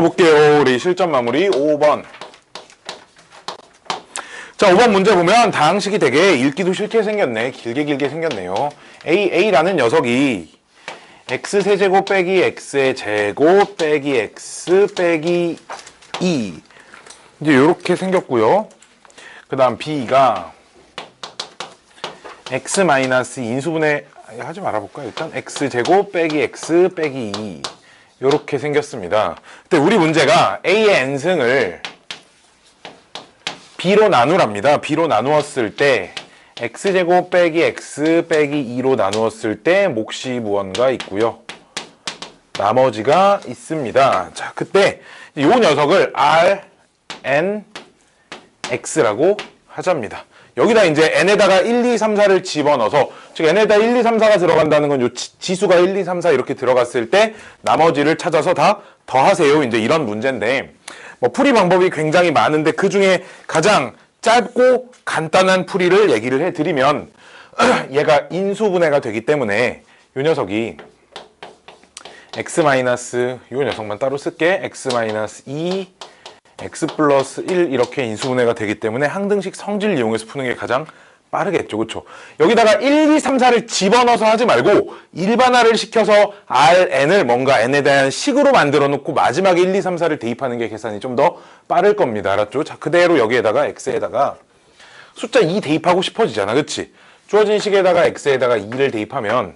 풀어볼게요. 우리 실전 마무리 5번. 자, 5번 문제 보면 다항식이 되게 읽기도 싫게 생겼네. 길게 길게 생겼네요. A, A라는 녀석이 x 세제곱 빼기 x의 제곱 빼기 x 빼기 2 이제 이렇게 생겼고요. 그 다음 B가 x 마이너스 인수분해 하지 말아볼까 일단 x 제곱 빼기 x 빼기 2 이렇게 생겼습니다. 근데 우리 문제가 a의 n승을 b로 나누랍니다. b로 나누었을 때 x제곱 빼기 x 빼기 2로 나누었을 때 몫이 무언가 있고요. 나머지가 있습니다. 자, 그때 이 녀석을 r, n, x라고 하자입니다. 여기다 이제 n에다가 1, 2, 3, 4를 집어넣어서 즉 n에다 1, 2, 3, 4가 들어간다는 건 요 지수가 1, 2, 3, 4 이렇게 들어갔을 때 나머지를 찾아서 다 더하세요. 이제 이런 문제인데 뭐 풀이 방법이 굉장히 많은데 그 중에 가장 짧고 간단한 풀이를 얘기를 해드리면 얘가 인수분해가 되기 때문에 요 녀석이 x 마이너스 요 녀석만 따로 쓸게 x 마이너스 2 x 플러스 1 이렇게 인수분해가 되기 때문에 항등식 성질 이용해서 푸는 게 가장 빠르겠죠. 그쵸? 여기다가 1, 2, 3, 4를 집어넣어서 하지 말고 일반화를 시켜서 Rn을 뭔가 n에 대한 식으로 만들어 놓고 마지막에 1, 2, 3, 4를 대입하는 게 계산이 좀 더 빠를 겁니다. 알았죠? 자 그대로 여기에다가 x에다가 숫자 2 대입하고 싶어지잖아. 그치? 주어진 식에다가 x에다가 2를 대입하면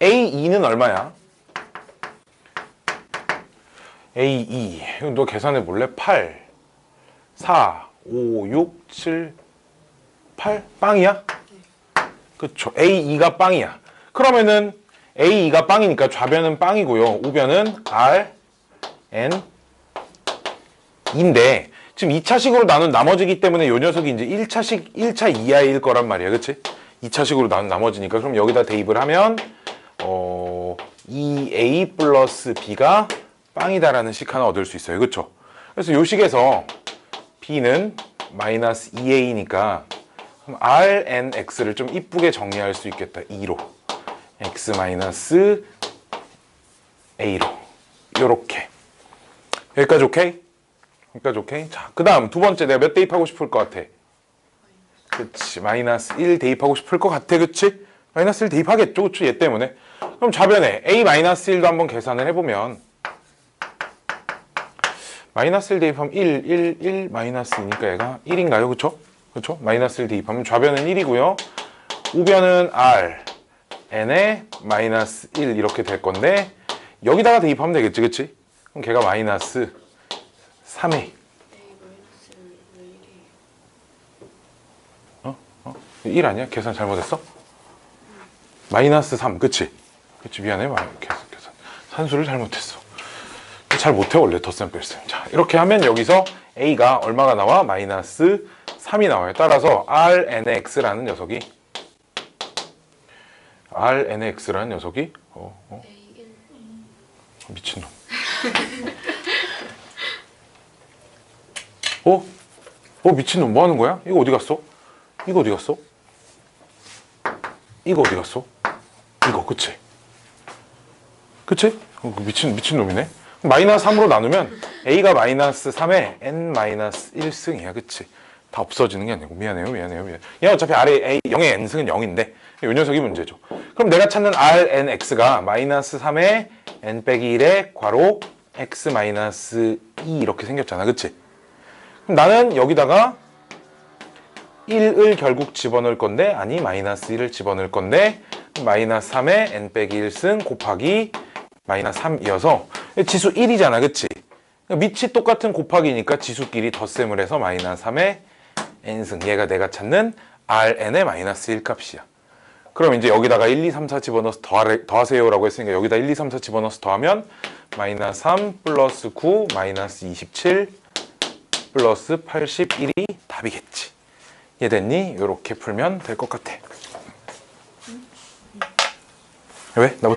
a2는 얼마야? A2 이거 너 계산해 볼래? 8 4 5 6 7 8 빵이야? 그쵸 A2가 빵이야 그러면은 A2가 빵이니까 좌변은 빵이고요 우변은 R N 인데 지금 2차식으로 나눈 나머지기 때문에 요 녀석이 이제 1차식 1차 이하일 거란 말이야 그치? 2차식으로 나눈 나머지니까 그럼 여기다 대입을 하면 어 2A 플러스 B가 빵이다라는 식 하나 얻을 수 있어요. 그렇죠? 그래서 요 식에서 b는 마이너스 2a니까 rnx를 좀 이쁘게 정리할 수 있겠다. 2로 x 마이너스 a로 요렇게 여기까지 오케이? 여기까지 오케이? 자, 그 다음 두 번째 내가 몇 대입하고 싶을 것 같아? 그치 마이너스 1 대입하고 싶을 것 같아 그치? 마이너스 1 대입하겠죠 그치? 얘 때문에 그럼 좌변에 a 마이너스 1도 한번 계산을 해보면 마이너스 1 대입하면 1, 1, 1 마이너스니까 얘가 1인가요? 그쵸? 그쵸? 마이너스 1 대입하면 좌변은 1이고요. 우변은 R, N에 마이너스 1 이렇게 될 건데 여기다가 대입하면 되겠지, 그치? 그럼 걔가 마이너스 3에 어? 어? 1 아니야? 계산 잘못했어? 마이너스 3, 그치? 그치, 미안해. 마- 계산, 계산. 산수를 잘못했어. 잘 못해 원래 덧셈 뺄셈 자 이렇게 하면 여기서 a가 얼마가 나와? 마이너스 3이 나와요 따라서 rnx라는 녀석이 rnx라는 녀석이 어, 어. 미친놈 어? 어 미친놈 뭐 하는 거야? 이거 어디 갔어? 이거 어디 갔어? 이거 어디 갔어? 이거 그치? 그치? 어, 그 미친 미친놈이네 마이너스 3으로 나누면 a가 마이너스 3에 n 마이너스 1승이야. 그치? 다 없어지는 게 아니고. 미안해요 미안해요 미안해요 얘 어차피 아래 a 0의 n승은 0인데 이 녀석이 문제죠. 그럼 내가 찾는 rnx가 마이너스 3에 n 빼기 1에 괄호 x 마이너스 2 이렇게 생겼잖아. 그치? 그럼 나는 여기다가 1을 결국 집어넣을 건데 아니 마이너스 1을 집어넣을 건데 마이너스 3에 n 빼기 1승 곱하기 마이너스 3이어서 지수 1이잖아 그치? 밑이 똑같은 곱하기니까 지수끼리 덧셈을 해서 마이너스 3의 n승 얘가 내가 찾는 rn의 마이너스 1 값이야 그럼 이제 여기다가 1, 2, 3, 4 집어넣어서 더하세요 라고 했으니까 여기다 1, 2, 3, 4 집어넣어서 더하면 마이너스 3 플러스 9 마이너스 27 플러스 81이 답이겠지 얘 됐니? 이렇게 풀면 될 것 같아 왜? 나부터